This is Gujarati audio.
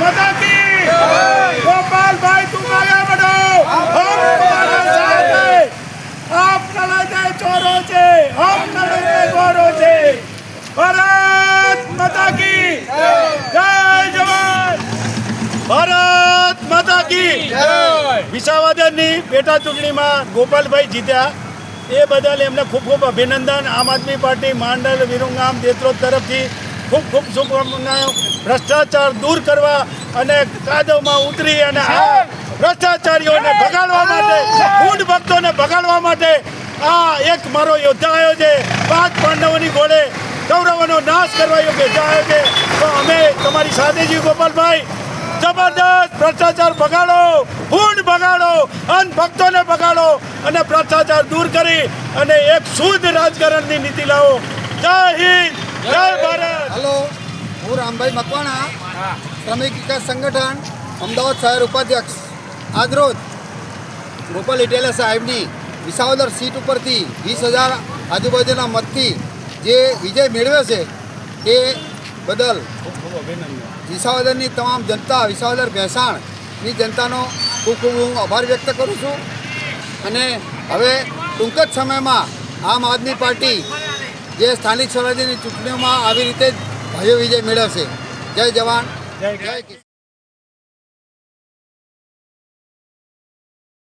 મદદની ગોપાલભાઈ તું કાયા બડો હમ તમારા સાથ. ચોરો છે. હમ લડતે ગોરો છે. ભારત માતા કી. જય જવાન. ભારત પેટા ચૂંટણીમાં ગોપાલભાઈ જીત્યા. એ બદલ એમને ખૂબ ખૂબ અભિનંદન. આમ આદમી પાર્ટી માંડલ વિરુંગામ દેત્રોદ તરફથી ખૂબ ખૂબ શુભકામનાઓ. ભ્રષ્ટાચાર દૂર કરવા અને કાદવમાં ઉતરી અને આ ભ્રષ્ટાચારીઓને ભગાડવા માટે મૂળ ભક્તોને ભગાડવા માટે આ એક મારો યોદ્ધા આવ્યો છે. પાંચ પાંડવોની ગોળે કૌરવોનો નાશ કરવા યોગ્ય આવ્યો છે. તો અમે તમારી સાથે છીએ ગોપાલભાઈ. જબરદસ્ત ભ્રષ્ટાચાર ભગાડો ફૂડ ભગાડો અન ભક્તોને ભગાડો અને ભ્રષ્ટાચાર દૂર કરી અને એક શુદ્ધ રાજકારણની નીતિ લાવો. જય હિન્દ! હલો, હું રામભાઈ મકવાણા, શ્રમિક વિકાસ સંગઠન, અમદાવાદ શહેર ઉપાધ્યક્ષ. આજરોજ ગોપાલ ઇટેલા સાહેબની વિસાવદર સીટ ઉપરથી વીસ હજાર આજુબાજુના મતથી જે વિજય મેળવ્યો છે, એ બદલ વિસાવદરની તમામ જનતા, વિસાવદર ભેસાણની જનતાનો ખૂબ ખૂબ હું આભાર વ્યક્ત કરું છું. અને હવે ટૂંક જ સમયમાં આમ આદમી પાર્ટી જે સ્થાનિક સ્વરાજ્યની ચૂંટણીઓમાં આવી રીતે ભવ્ય વિજય મેળવશે. જય જવાન. જય જય કિસાન.